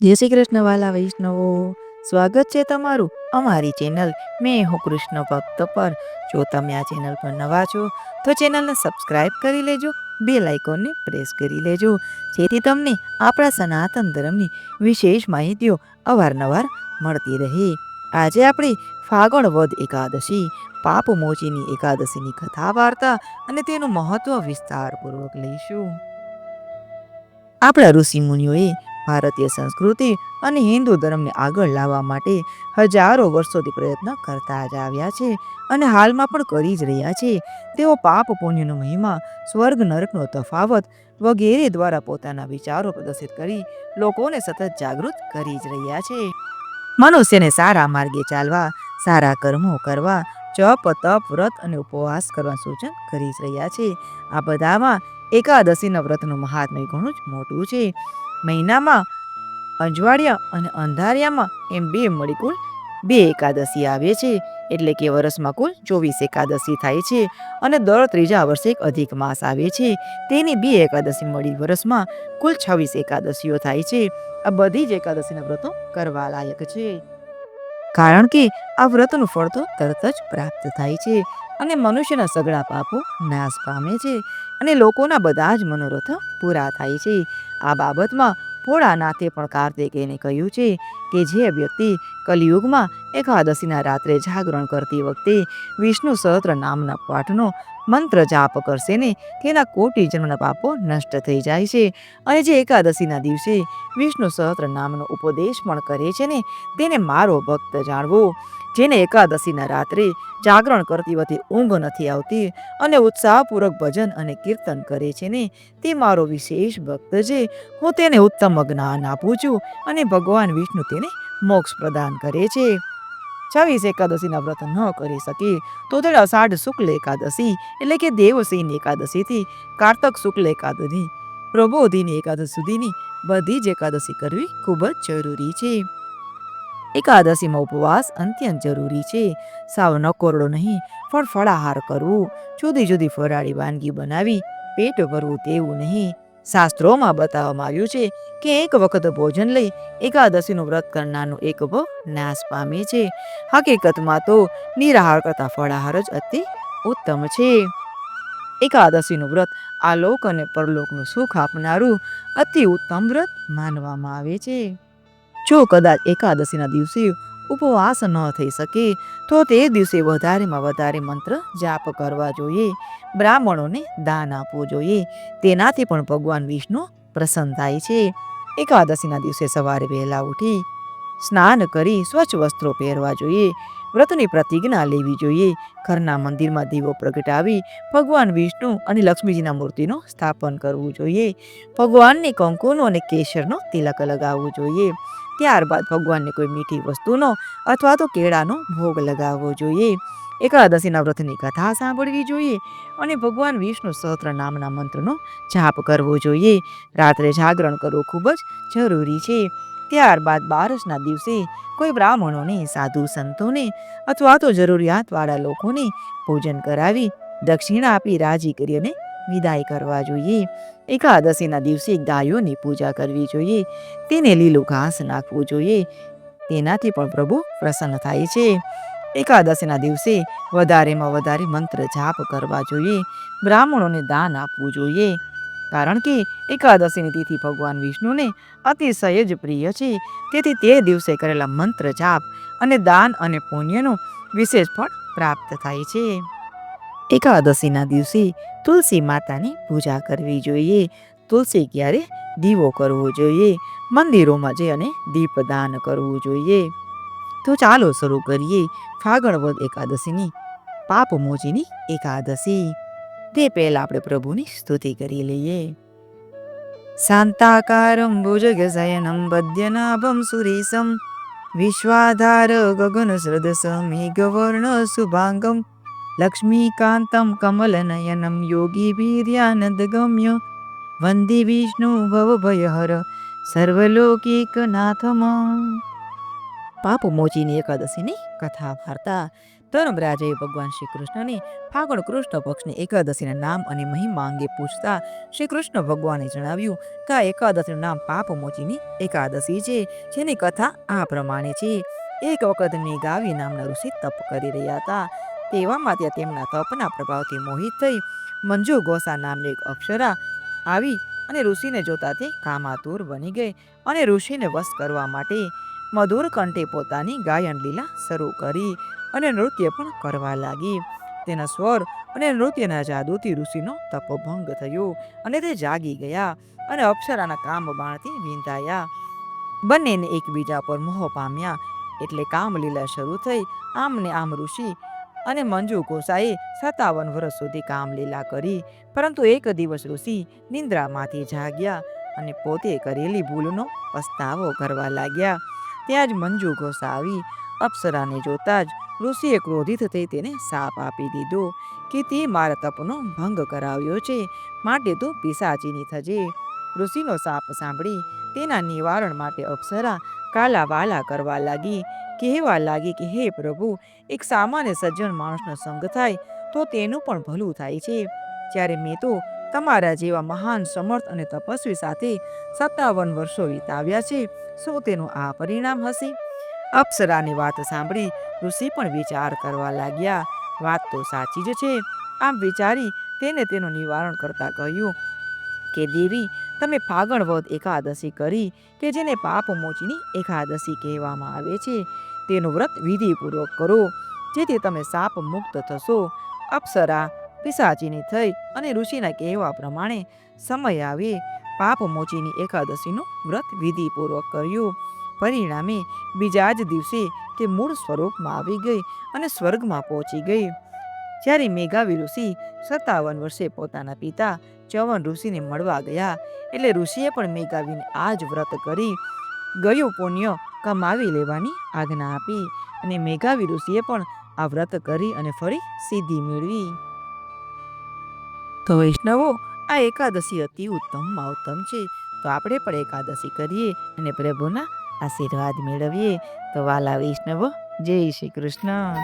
જય શ્રી કૃષ્ણ વાલા વૈષ્ણવો. સ્વાગત છે તમારું અમારી ચેનલ મેં હું કૃષ્ણ ભક્ત પર. જો તમે આ ચેનલ પર નવા છો, તો ચેનલને સબસ્ક્રાઇબ કરી લેજો બે લાઇકોનને પ્રેસ કરી લેજો, જેથી તમને આપણા સનાતન ધર્મની વિશેષ માહિતીઓ અવારનવાર મળતી રહે. આજે આપણે ફાગણ વદ એકાદશી, પાપ મોચીની એકાદશીની કથા વાર્તા અને તેનું મહત્વ વિસ્તારપૂર્વક લઈશું. આપણા ઋષિ મુનિઓએ ભારતીય સંસ્કૃતિ અને હિન્દુ ધર્મને આગળ લાવવા માટે હજારો વર્ષોથી પ્રયત્ન કરતા જ આવ્યા છે અને હાલમાં પણ કરી જ રહ્યા છે. તેઓ પાપ પુણ્યનો મહિમા, સ્વર્ગ નરકનો તફાવત વગેરે દ્વારા પોતાના વિચારો પ્રદર્શિત કરી લોકોને સતત જાગૃત કરી જ રહ્યા છે. મનુષ્યને સારા માર્ગે ચાલવા, સારા કર્મો કરવા, જપ, તપ, વ્રત અને ઉપવાસ કરવા સૂચન કરી જ રહ્યા છે. આ બધામાં એકાદશીના વ્રતનું મહાત્મ્ય ઘણું જ મોટું છે. મહિનામાં અજવાળિયા અને અંધારિયામાં એમ બે મળી કુલ બે એકાદશી આવે છે. એટલે કે વર્ષમાં કુલ ચોવીસ એકાદશી થાય છે અને દર ત્રીજા વર્ષે એક અધિક માસ આવે છે. તેની બે એકાદશી મળી વર્ષમાં કુલ છવ્વીસ એકાદશીઓ થાય છે. આ બધી જ એકાદશીના વ્રતો કરવા લાયક છે. કારણ કે આ વ્રતનું ફળ તો તરત જ પ્રાપ્ત થાય છે. અને મનુષ્યના સગળા પાપો નાશ પામે છે અને લોકોના બધા જ મનોરથ પૂરા થાય છે. આ બાબતમાં ભોળાનાથે પણ કાર્તિકેયને કહ્યું છે કે જે વ્યક્તિ કલિયુગમાં એકાદશીના રાત્રે જાગરણ કરતી વખતે વિષ્ણુ સહસ્ત્ર નામના પાઠનો મંત્ર જાપ કરશે ને તેના કોટી જન્મના પાપો નષ્ટ થઈ જાય છે. અને જે એકાદશીના દિવસે વિષ્ણુ સહસ્ત્ર નામનો ઉપદેશ પણ કરે છે ને, તેને મારો ભક્ત જાણવો. જેને એકાદશીના રાત્રે જાગરણ કરતી વખતે ઊંઘ નથી આવતી અને ઉત્સાહપૂર્વક ભજન અને કીર્તન કરે છે ને, તે મારો વિશેષ ભક્ત છે. હું તેને ઉત્તમ જ્ઞાન આપું છું અને ભગવાન વિષ્ણુ તેને મોક્ષ પ્રદાન કરે છે. છવ્વીસ એકાદશીના વ્રત ન કરી શકે. તો તે અષાઢ શુક્લ એકાદશી એટલે કે દેવસીની એકાદશીથી કારતક શુક્લ એકાદશી, પ્રબોધિની એકાદશી સુધીની બધી જ એકાદશી કરવી ખૂબ જ જરૂરી છે. એકાદશીમાં ઉપવાસ અત્યંત જરૂરી છે. સાવ નકોરડો નહીં પણ ફળાહાર કરવું જુદી જુદી ફરાળી વાનગી બનાવી, પેટ ભરવું તેવું નહીં. શાસ્ત્રોમાં બતાવવામાં આવ્યું છે કે એક વખત ભોજન લઈ એકાદશીનું વ્રત કરનારનું એક ભવ નાશ પામે છે. હકીકતમાં તો નિરાહાર કરતા ફળાહાર જ અતિ ઉત્તમ છે. એકાદશીનું વ્રત આલોક અને પરલોકનું સુખ આપનારું અતિ ઉત્તમ વ્રત માનવામાં આવે છે. જો કદાચ એકાદશીના દિવસે ઉપવાસ ન થઈ શકે, તો તે દિવસે વધારેમાં વધારે મંત્ર જાપ કરવા જોઈએ. બ્રાહ્મણોને દાન આપવું જોઈએ. તેનાથી પણ ભગવાન વિષ્ણુ પ્રસન્ન થાય છે. એકાદશીના દિવસે સવારે વહેલા ઉઠી સ્નાન કરી સ્વચ્છ વસ્ત્રો પહેરવા જોઈએ. વ્રતની પ્રતિજ્ઞા લેવી જોઈએ. ઘરના મંદિરમાં દીવો પ્રગટાવી ભગવાન વિષ્ણુ અને લક્ષ્મીજીના મૂર્તિનું સ્થાપન કરવું જોઈએ. ભગવાનને કંકુનો અને કેસરનો તિલક લગાવવું જોઈએ. ત્યારબાદ ભગવાનને કોઈ મીઠી વસ્તુનો અથવા તો કેળાનો ભોગ લગાવવો જોઈએ. એકાદશીના વ્રતની કથા સાંભળવી જોઈએ અને ભગવાન વિષ્ણુ સહસ્ત્ર નામના મંત્રનો જાપ કરવો જોઈએ. રાત્રે જાગરણ કરવું ખૂબ જ જરૂરી છે. ત્યારબાદ બારસના દિવસે કોઈ બ્રાહ્મણોને, સાધુ સંતોને અથવા તો જરૂરિયાતવાળા લોકોને ભોજન કરાવી દક્ષિણા આપી રાજી કરી અને વિદાય કરવા જોઈએ. એકાદશીના દિવસે ગાયોની પૂજા કરવી જોઈએ. તેને લીલું ઘાસ નાખવું જોઈએ. તેનાથી પણ પ્રભુ પ્રસન્ન થાય છે. એકાદશીના દિવસે વધારેમાં વધારે મંત્ર જાપ કરવા જોઈએ, બ્રાહ્મણોને દાન આપવું જોઈએ. કારણ કે એકાદશીની તિથિ ભગવાન વિષ્ણુને અતિશય જ પ્રિય છે. તેથી તે દિવસે કરેલા મંત્ર જાપ અને દાન અને પુણ્યનો વિશેષ ફળ પ્રાપ્ત થાય છે. એકાદશીના દિવસે તુલસી માતાની પૂજા કરવી જોઈએ. તુલસી ક્યારે દીવો કરવો જોઈએ, મંદિરોમાં જઈ અને દીપદાન કરવું જોઈએ. તો ચાલો શરૂ કરીએ ફાગણવદ એકાદશીની પાપ મોચીની એકાદશી. તે પહેલા આપણે પ્રભુની સ્તુતિ કરી લઈએ. શાંતાકારમ ભુજગશયનમ પદ્યનાભમ સુરેશમ વિશ્વાધાર ગગન સદસ મેઘવર્ણ શુભાંગમ લક્ષ્મીકાંતમ કમલનયનમ યોગી વીર્યાનંદ ગમ્ય વંદે વિષ્ણુ ભવભયહર. સર્વલોકિકનાથમ પાપ મોચીની એકાદશીની કથા વાર્તા. ધર્મરાજે ભગવાન શ્રી કૃષ્ણને ફાગણ કૃષ્ણ પક્ષની એકાદશીના નામ અને મહિમા અંગે પૂછતા શ્રી કૃષ્ણ ભગવાને જણાવ્યું કે આ એકાદશીનું નામ પાપમોચીની એકાદશી છે, જેની કથા આ પ્રમાણે છે. એક વખત મેઘાવી નામના ઋષિ તપ કરી રહ્યા હતા. તેવામાં ત્યાં તેમના તપના પ્રભાવથી મોહિત થઈ મંજુ ગોસા નામની એક અક્ષરા આવી અને ઋષિને જોતા તે કામાતુર બની ગઈ અને ઋષિને વશ કરવા માટે મધુર કંઠે પોતાની ગાયન લીલા શરૂ કરી અને નૃત્ય પણ કરવા લાગી. તેના સ્વર અને નૃત્યના જાદુથી ઋષિનો તપોભંગ થયો અને તે જાગી ગયા અને અપ્સરાના કામ બાણથી વિંધાયા. બંનેને એકબીજા પર મોહ પામ્યા. એટલે કામલીલા શરૂ થઈ આમને આમ ઋષિ અને મંજુ ગોસાએ સત્તાવન વર્ષ સુધી કામલીલા કરી. પરંતુ એક દિવસ ઋષિ નિંદ્રામાંથી જાગ્યા અને પોતે કરેલી ભૂલનો પસ્તાવો કરવા લાગ્યા. ત્યાં જ મંજુ ઘોસાવી અપ્સરાને જોતા જ ઋષિએ ક્રોધિત થઈ તેને સાપ આપી દીધો કે તે મારા તપનો ભંગ કરાવ્યો છે, માટે તું પિશાચીની થજે. ઋષિનો સાપ સાંભળી તેના નિવારણ માટે અપ્સરા કાલા વાલા કરવા લાગી. કહેવા લાગી કે, હે પ્રભુ, એક સામાન્ય સજ્જન માણસનો સંગ થાય તો તેનું પણ ભલું થાય છે. જ્યારે મેં તો તમારા જેવા મહાન સમર્થ અને તપસ્વી સાથે સત્તાવન વર્ષો વિતાવ્યા છે, શું તેનું આ પરિણામ હશે? અપ્સરાની વાત સાંભળી ઋષિ પણ વિચાર કરવા લાગ્યા. વાત તો સાચી જ છે. આમ વિચારી તેને તેનું નિવારણ કરતા કહ્યું કે, દેવી, તમે ફાગણ વદ એકાદશી કરી કે જેને પાપ મોચની એકાદશી કહેવામાં આવે છે, તેનું વ્રત વિધિપૂર્વક કરો, જેથી તમે સાપ મુક્ત થશો. અપ્સરા પિશાચીની થઈ અને ઋષિના કહેવા પ્રમાણે સમય આવે પાપ મોચીની એકાદશીનું વ્રત વિધિપૂર્વક કર્યું. પરિણામે બીજા જ દિવસે તે મૂળ સ્વરૂપમાં આવી ગઈ અને સ્વર્ગમાં પહોંચી ગઈ. જ્યારે મેઘાવી ઋષિ સત્તાવન વર્ષે પોતાના પિતા ચવન ઋષિને મળવા ગયા એટલે ઋષિએ પણ મેઘાવીને આ જ વ્રત કરી. ગયું પુણ્ય કમાવી લેવાની આજ્ઞા આપી અને મેઘાવી ઋષિએ પણ આ વ્રત કરી અને ફરી સિદ્ધિ મેળવી. તો વૈષ્ણવો, આ એકાદશી અતિ ઉત્તમ ઉત્તમ છે. તો આપણે પણ એકાદશી કરીએ અને પ્રભુના આશીર્વાદ મેળવીએ. તો વાલા વૈષ્ણવો, જય શ્રી કૃષ્ણ.